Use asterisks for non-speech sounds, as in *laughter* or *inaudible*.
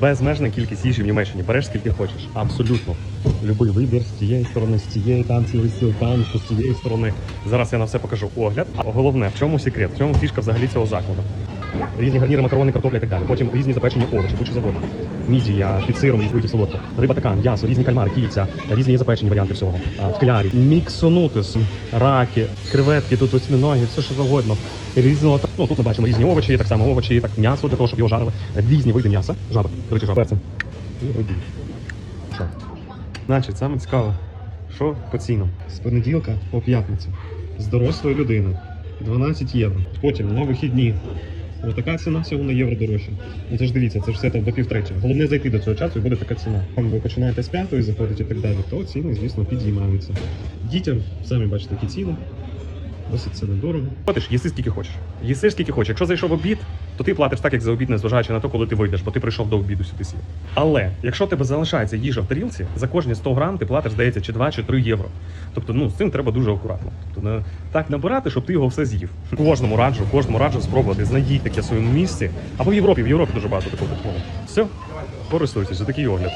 безмежна кількість їжі в Німеччині. Береш скільки хочеш. Абсолютно. Любий вибір з цієї сторони, з цієї, там цілий стіл, там, з цієї сторони. Зараз я на все покажу огляд. А головне, в чому секрет, в чому фішка взагалі цього закладу. Різні гарніри, макарони, картопля і так далі. Потім різні запечені овочі, будь-що завгодно. Мідія, під сиром, солодко. Риба така, м'ясо, різні кальмари, кільця, різні запечені варіанти всього. В клярі. Міксонутис, раки, креветки, тут осьминоги, все що завгодно. Різного, ну тут ми бачимо різні овочі, так само овочі, так м'ясо для того, щоб його жарили. Різні види м'яса. Жаба, речі, жаба. Перцем. І. Значить, саме цікаве, що по цінам. З понеділка по п'ятницю. З дорослою людиною 12 євро. Потім на вихідні. Ось така ціна всього на євро дорожче. Ну це ж дивіться, це ж все там до півтречі. Головне зайти до цього часу і буде така ціна. Там ви починаєте з п'ятої заходити і так далі, то ціни, звісно, підіймаються. Дітям самі бачите, які ціни. Досить це недорого. Ходиш, їси скільки хочеш. Їси скільки хочеш. Якщо зайшов обід, то ти платиш так, як за обід, незважаючи на те, коли ти вийдеш, бо ти прийшов до обіду сюди сів. Але якщо тебе залишається їжа в тарілці, за кожні 100 грам ти платиш, здається, чи 2, чи 3 євро. Тобто, ну з цим треба дуже акуратно. Тобто не так набирати, щоб ти його все з'їв. *laughs* Кожному раджу, кожному раджу спробувати, знайдіть таке своєму місці. Або в Європі, в Європі дуже багато такого такого. Все, користуйтесь, за такий огляд.